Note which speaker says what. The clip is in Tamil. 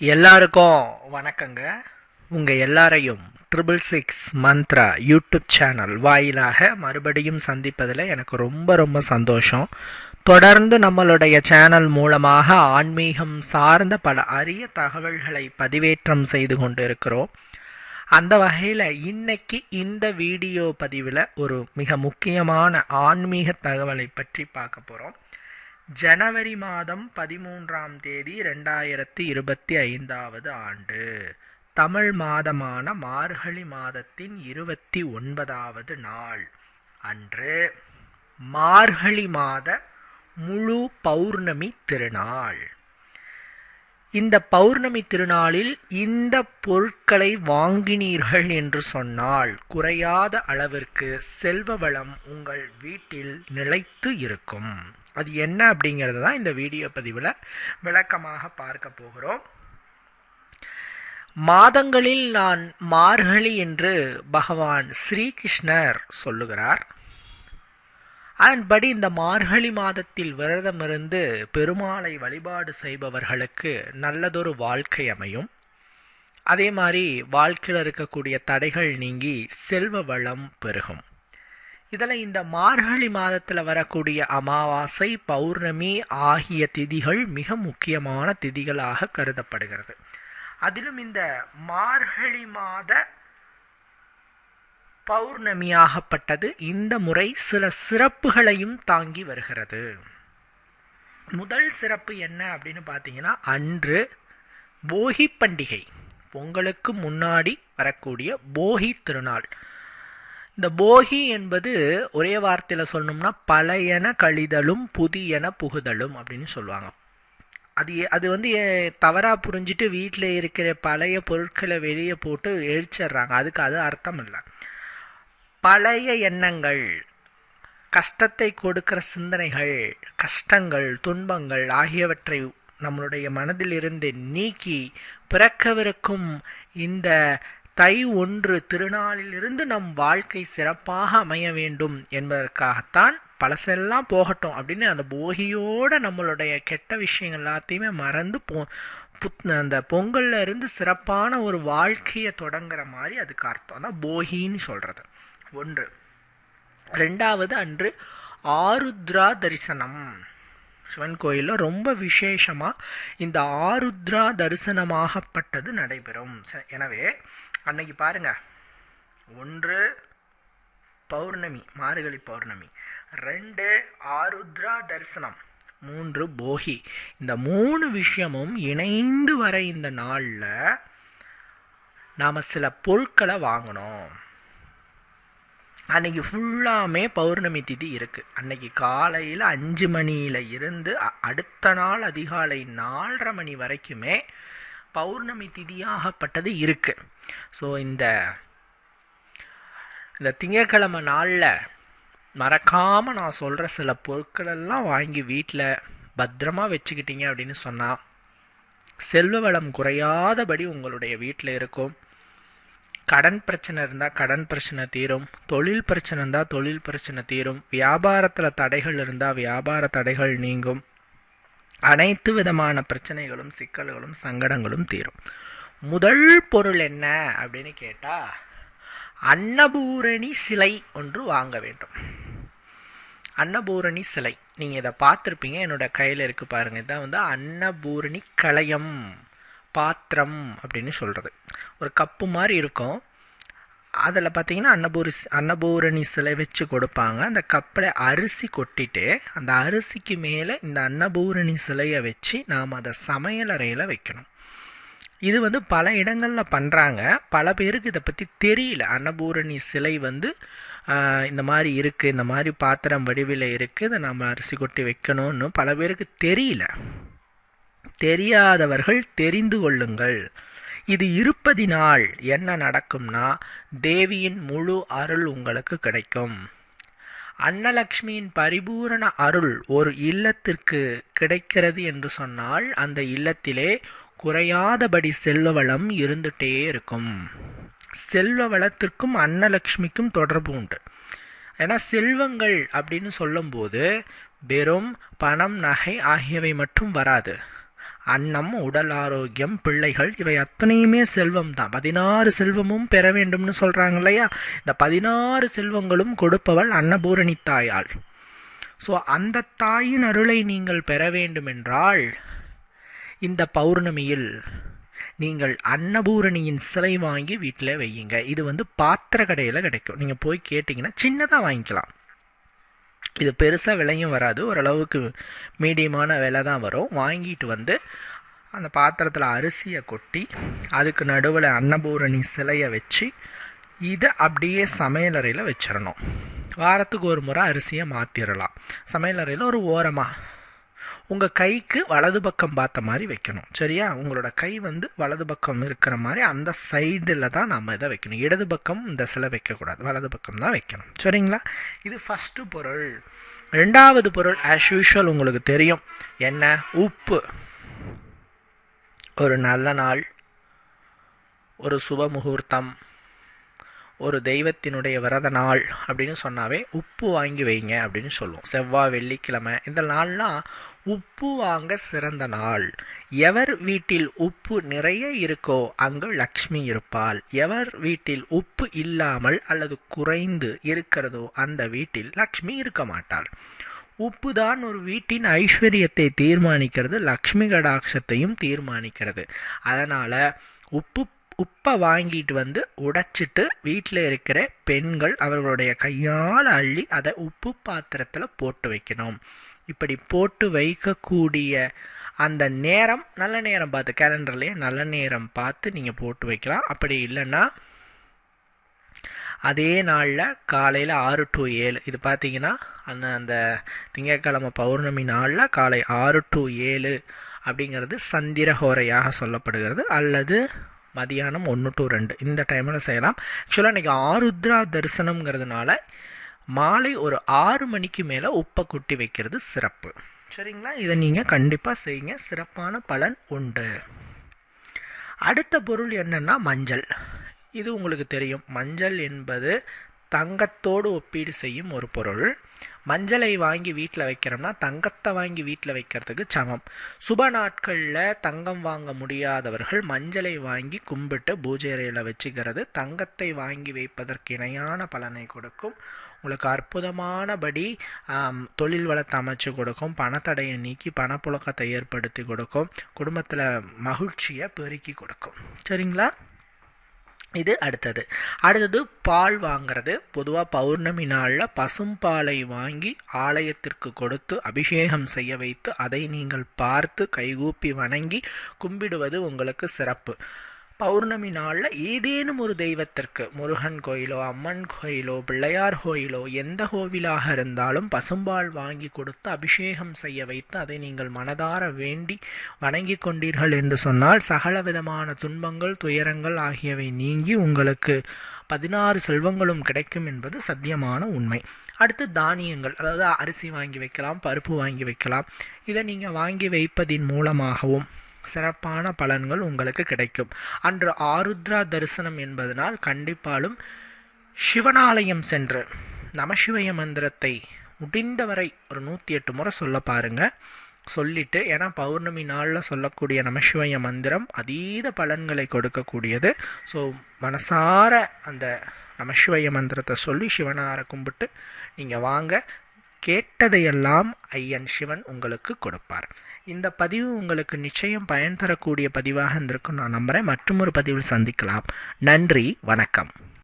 Speaker 1: எல்லாருக்கும் வணக்கங்க. உங்கள் எல்லாரையும் triple six Mantra YouTube channel வாயிலாக மறுபடியும் சந்திப்பதில் எனக்கு ரொம்ப ரொம்ப சந்தோஷம். தொடர்ந்து நம்மளுடைய சேனல் மூலமாக ஆன்மீகம் சார்ந்த பல அரிய தகவல்களை பதிவேற்றம் செய்து கொண்டிருக்கிறோம். அந்த வகையில் இன்னைக்கு இந்த வீடியோ பதிவில் ஒரு மிக முக்கியமான ஆன்மீக தகவலை பற்றி பார்க்க போகிறோம் ஜனவரி மாதம் பதிமூன்றாம் தேதி ரெண்டாயிரத்தி இருபத்தி ஐந்தாவது ஆண்டு. தமிழ் மாதமான மார்கழி மாதத்தின் இருபத்தி ஒன்பதாவது நாள். அன்று மார்கழி மாத முழு பௌர்ணமி திருநாள். இந்த பௌர்ணமி திருநாளில் இந்த பொருட்களை வாங்கினீர்கள் என்று சொன்னால் குறையாத அளவிற்கு செல்வ வளம் உங்கள் வீட்டில் நிலைத்து இருக்கும். அது என்ன அப்படிங்கிறது தான் இந்த வீடியோ பதிவில் விளக்கமாக பார்க்க போகிறோம். மாதங்களில் நான் மார்கழி என்று பகவான் ஸ்ரீகிருஷ்ணர் சொல்லுகிறார். அதன்படி இந்த மார்கழி மாதத்தில் விரதமிருந்து பெருமாளை வழிபாடு செய்பவர்களுக்கு நல்லதொரு வாழ்க்கை அமையும். அதே மாதிரி வாழ்க்கையில் இருக்கக்கூடிய தடைகள் நீங்கி செல்வ வளம் பெருகும். இதில் இந்த மார்கழி மாதத்தில் வரக்கூடிய அமாவாசை பௌர்ணமி ஆகிய திதிகள் மிக முக்கியமான திதிகளாக கருதப்படுகிறது. அதிலும் இந்த மார்கழி மாத பௌர்ணமியாகப்பட்டது இந்த முறை சில சிறப்புகளையும் தாங்கி வருகிறது. முதல் சிறப்பு என்ன அப்படின்னு பார்த்தீங்கன்னா அன்று போகி பண்டிகை. பொங்கலுக்கு முன்னாடி வரக்கூடிய போகி திருநாள். இந்த போகி என்பது ஒரே வார்த்தையில் சொல்லணும்னா பழையன கழிதலும் புதியன புகுதலும் அப்படின்னு சொல்லுவாங்க. அது அது வந்து தவறாக புரிஞ்சுட்டு வீட்டில் இருக்கிற பழைய பொருட்களை வெளியே போட்டு எரிச்சிடுறாங்க. அதுக்கு அது அர்த்தம் இல்லை பழைய எண்ணங்கள் கஷ்டத்தை கொடுக்கிற சிந்தனைகள் கஷ்டங்கள் துன்பங்கள் ஆகியவற்றை நம்மளுடைய மனதிலிருந்து நீக்கி பிறக்கவிருக்கும் இந்த தை ஒன்று திருநாளிலிருந்து நம் வாழ்க்கை சிறப்பாக அமைய வேண்டும் என்பதற்காகத்தான் பழசெல்லாம் போகட்டும் அப்படின்னு அந்த போகியோட நம்மளுடைய கெட்ட விஷயங்கள் எல்லாத்தையுமே மறந்து போ புத் அந்த பொங்கல்ல இருந்து சிறப்பான ஒரு வாழ்க்கையை தொடங்குற மாதிரி அதுக்கு அர்த்தம். தான் போகின்னு சொல்றது. ஒன்று. ரெண்டாவது அன்று ஆருத்ரா தரிசனம். சிவன் கோயிலில் ரொம்ப விசேஷமாக இந்த ஆருத்ரா தரிசனமாகப்பட்டது நடைபெறும். எனவே அன்னைக்கு பாருங்க. ஒன்று பௌர்ணமி மார்கழி பௌர்ணமி. ரெண்டு ஆருத்ரா தரிசனம். மூன்று போகி. இந்த மூணு விஷயமும் இணைந்து வர இந்த நாளில் நாம் சில பொருட்களை வாங்கணும். அன்னைக்கு ஃபுல்லாமே பௌர்ணமி திதி இருக்குது அன்னைக்கு காலையில் அஞ்சு மணியில் இருந்து அடுத்த நாள் அதிகாலை நாலரை மணி வரைக்குமே பௌர்ணமி திதியாகப்பட்டது இருக்குது ஸோ இந்த இந்த திங்கக்கிழமை நாளில் மறக்காமல் நான் சொல்கிற சில பொருட்களெல்லாம் வாங்கி வீட்டில் பத்திரமா வச்சுக்கிட்டீங்க அப்படின்னு சொன்னால் செல்வ வளம் குறையாதபடி உங்களுடைய வீட்டில் இருக்கும். கடன் பிரச்சனை இருந்தால் கடன் பிரச்சனை தீரும். தொழில் பிரச்சனை இருந்தால் தொழில் பிரச்சனை தீரும். வியாபாரத்தில் தடைகள் இருந்தால் வியாபார தடைகள் நீங்கும். அனைத்து விதமான பிரச்சனைகளும் சிக்கல்களும் சங்கடங்களும் தீரும். முதல் பொருள் என்ன அப்படின்னு கேட்டால் அன்னபூரணி சிலை ஒன்று வாங்க வேண்டும். அன்னபூரணி சிலை. நீங்கள் இதை பார்த்துருப்பீங்க. என்னோட கையில் இருக்குது பாருங்கள் இதுதான் வந்து அன்னபூரணி களையம் பாத்திரம் அப்படின்னு சொல்கிறது ஒரு கப்பு மாதிரி இருக்கும். அதில் பார்த்தீங்கன்னா அன்னபூரி அன்னபூரணி சிலை வச்சு கொடுப்பாங்க. அந்த கப்பில் அரிசி கொட்டிட்டு அந்த அரிசிக்கு மேலே இந்த அன்னபூரணி சிலையை வச்சு நாம் அதை சமையலறையில் வைக்கணும். இது வந்து பல இடங்களில் பண்ணுறாங்க பல பேருக்கு இதை பற்றி தெரியல. அன்னபூரணி சிலை வந்து இந்த மாதிரி இருக்குது இந்த மாதிரி பாத்திரம் வடிவில் இருக்குது இதை நம்ம அரிசி கொட்டி வைக்கணும்னு பல பேருக்கு தெரியல. தெரியாதவர்கள் தெரிந்து கொள்ளுங்கள். இது இருப்பதினால் என்ன நடக்கும்னா தேவியின் முழு அருள் உங்களுக்கு கிடைக்கும். அன்னலக்ஷ்மியின் பரிபூரண அருள் ஒரு இல்லத்திற்கு கிடைக்கிறது என்று சொன்னால் அந்த இல்லத்திலே குறையாதபடி செல்வ வளம் இருந்துட்டே இருக்கும். செல்வ வளத்திற்கும் அன்னலக்ஷ்மிக்கும் தொடர்பு உண்டு. ஏன்னா செல்வங்கள் அப்படின்னு சொல்லும்போது வெறும் பணம் நகை ஆகியவை மட்டும் வராது. அன்னம் உடல் ஆரோக்கியம் பிள்ளைகள் இவை அத்தனையுமே செல்வம் தான் பதினாறு செல்வமும் பெற வேண்டும்னு சொல்கிறாங்க இல்லையா? இந்த பதினாறு செல்வங்களும் கொடுப்பவள் அன்னபூரணி தாயாள். ஸோ அந்த தாயின் அருளை நீங்கள் பெற வேண்டுமென்றால் இந்த பௌர்ணமியில் நீங்கள் அன்னபூரணியின் சிலை வாங்கி வீட்டில் வையுங்க. இது வந்து பாத்திர கடையில் கிடைக்கும். நீங்கள் போய் கேட்டிங்கன்னா சின்னதாக வாங்கிக்கலாம். இது பெருசாக விலையும் வராது. ஓரளவுக்கு மீடியமான விலை தான் வரும். வாங்கிட்டு வந்து அந்த பாத்திரத்தில் அரிசியை கொட்டி அதுக்கு நடுவில் அன்னபூரணி சிலையை வச்சு இதை அப்படியே சமையலறையில் வச்சிடணும். வாரத்துக்கு ஒரு முறை அரிசியை மாற்றிடலாம் சமையலறையில் ஒரு ஓரமாக உங்கள் கைக்கு வலது பக்கம் பார்த்த மாதிரி வைக்கணும். சரியா? உங்களோட கை வந்து வலது பக்கம் இருக்கிற மாதிரி அந்த சைடில் தான் நம்ம இதை வைக்கணும். இடது பக்கம் இந்த சிலை வைக்கக்கூடாது. வலது பக்கம் தான் வைக்கணும். சரிங்களா? இது ஃபஸ்ட்டு பொருள். ரெண்டாவது பொருள் ஆஸ் யூஷுவல் உங்களுக்கு தெரியும். என்ன? உப்பு. ஒரு நல்ல நாள். ஒரு சுப முகூர்த்தம். ஒரு தெய்வத்தினுடைய விரத நாள் அப்படின்னு சொன்னாவே உப்பு வாங்கி வைங்க அப்படின்னு சொல்லுவோம். செவ்வாய் வெள்ளிக்கிழமை இந்த நாள்லாம் உப்பு வாங்க சிறந்த நாள். எவர் வீட்டில் உப்பு நிறைய இருக்கோ அங்கு லக்ஷ்மி இருப்பாள். எவர் வீட்டில் உப்பு இல்லாமல் அல்லது குறைந்து இருக்கிறதோ அந்த வீட்டில் லக்ஷ்மி இருக்க மாட்டாள். உப்பு தான் ஒரு வீட்டின் ஐஸ்வர்யத்தை தீர்மானிக்கிறது லக்ஷ்மி கடாட்சத்தையும் தீர்மானிக்கிறது. அதனால் உப்பு உப்பை வாங்கிட்டு வந்து உடைச்சிட்டு வீட்டில் இருக்கிற பெண்கள் அவர்களுடைய கையால் அள்ளி அதை உப்பு பாத்திரத்தில் போட்டு வைக்கணும். இப்படி போட்டு வைக்கக்கூடிய அந்த நேரம் நல்ல நேரம் பார்த்து கேலண்டர்லேயே நல்ல நேரம் பார்த்து நீங்கள் போட்டு வைக்கலாம். அப்படி இல்லைன்னா அதே நாளில் காலையில் ஆறு டு ஏழு. இது பார்த்தீங்கன்னா அந்த அந்த திங்கட்கிழமை பௌர்ணமி நாளில் காலை ஆறு டு ஏழு அப்படிங்கிறது சந்திரஹோரையாக சொல்லப்படுகிறது. அல்லது மதியானம் ஒன்று டு ரெண்டு. இந்த டைமில் செய்யலாம். ஆக்சுவலாக இன்றைக்கி ஆருத்ரா தரிசனம்ங்கிறதுனால மாலை ஒரு ஆறு மணிக்கு மேலே உப்பை கொட்டி வைக்கிறது சிறப்பு. சரிங்களா? இதை நீங்கள் கண்டிப்பாக செய்யுங்க. சிறப்பான பலன் உண்டு. அடுத்த பொருள் என்னென்னா மஞ்சள். இது உங்களுக்கு தெரியும். மஞ்சள் என்பது தங்கத்தோடு ஒப்பீடு செய்யும் ஒரு பொருள். மஞ்சளை வாங்கி வீட்டில் வைக்கிறோம்னா தங்கத்தை வாங்கி வீட்டில் வைக்கிறதுக்கு சமம். சுப நாட்களில் தங்கம் வாங்க முடியாதவர்கள் மஞ்சளை வாங்கி கும்பிட்டு பூஜை அறையில் வச்சுக்கிறது தங்கத்தை வாங்கி வைப்பதற்கு இணையான பலனை கொடுக்கும். உங்களுக்கு அற்புதமானபடி தொழில் வளத்தை அமைச்சு கொடுக்கும் பணத்தடையை நீக்கி பணப்புழக்கத்தை ஏற்படுத்தி கொடுக்கும் குடும்பத்தில் மகிழ்ச்சியை பெருக்கி கொடுக்கும். சரிங்களா? இது அடுத்தது. அடுத்தது பால் வாங்கிறது. பொதுவாக பௌர்ணமி நாளில் பசும்பாலை வாங்கி ஆலயத்திற்கு கொடுத்து அபிஷேகம் செய்ய வைத்து அதை நீங்கள் பார்த்து கைகூப்பி வணங்கி கும்பிடுவது உங்களுக்கு சிறப்பு. பௌர்ணமி நாளில் ஏதேனும் ஒரு தெய்வத்திற்கு முருகன் கோயிலோ அம்மன் கோயிலோ பிள்ளையார் கோயிலோ எந்த கோவிலாக இருந்தாலும் பசும்பால் வாங்கி கொடுத்து அபிஷேகம் செய்ய வைத்து அதை நீங்கள் மனதார வேண்டி வணங்கி கொண்டீர்கள் என்று சொன்னால் சகல விதமான துன்பங்கள் துயரங்கள் ஆகியவை நீங்கி உங்களுக்கு பதினாறு செல்வங்களும் கிடைக்கும் என்பது சத்தியமான உண்மை. அடுத்து தானியங்கள் அதாவது அரிசி வாங்கி வைக்கலாம் பருப்பு வாங்கி வைக்கலாம். இதை நீங்கள் வாங்கி வைப்பதின் மூலமாகவும் சிறப்பான பலன்கள் உங்களுக்கு கிடைக்கும். அன்று ஆருத்ரா தரிசனம் என்பதனால் கண்டிப்பாலும் சிவனாலயம் சென்று நமசிவய மந்திரத்தை முடிந்தவரை ஒரு நூற்றி எட்டு முறை சொல்ல பாருங்கள் சொல்லிட்டு ஏன்னா பௌர்ணமி நாளில் சொல்லக்கூடிய நமசிவய மந்திரம் அதீத பலன்களை கொடுக்கக்கூடியது. ஸோ மனசார அந்த நமசிவய மந்திரத்தை சொல்லி சிவனாரை கும்பிட்டு நீங்கள் வாங்க. கேட்டதையெல்லாம் ஐயன் சிவன் உங்களுக்கு கொடுப்பார். இந்த பதிவு உங்களுக்கு நிச்சயம் பயன் தரக்கூடிய பதிவாக இருந்திருக்கும் நான் நம்புகிறேன் மற்றும் ஒரு பதிவில் சந்திக்கலாம். நன்றி வணக்கம்.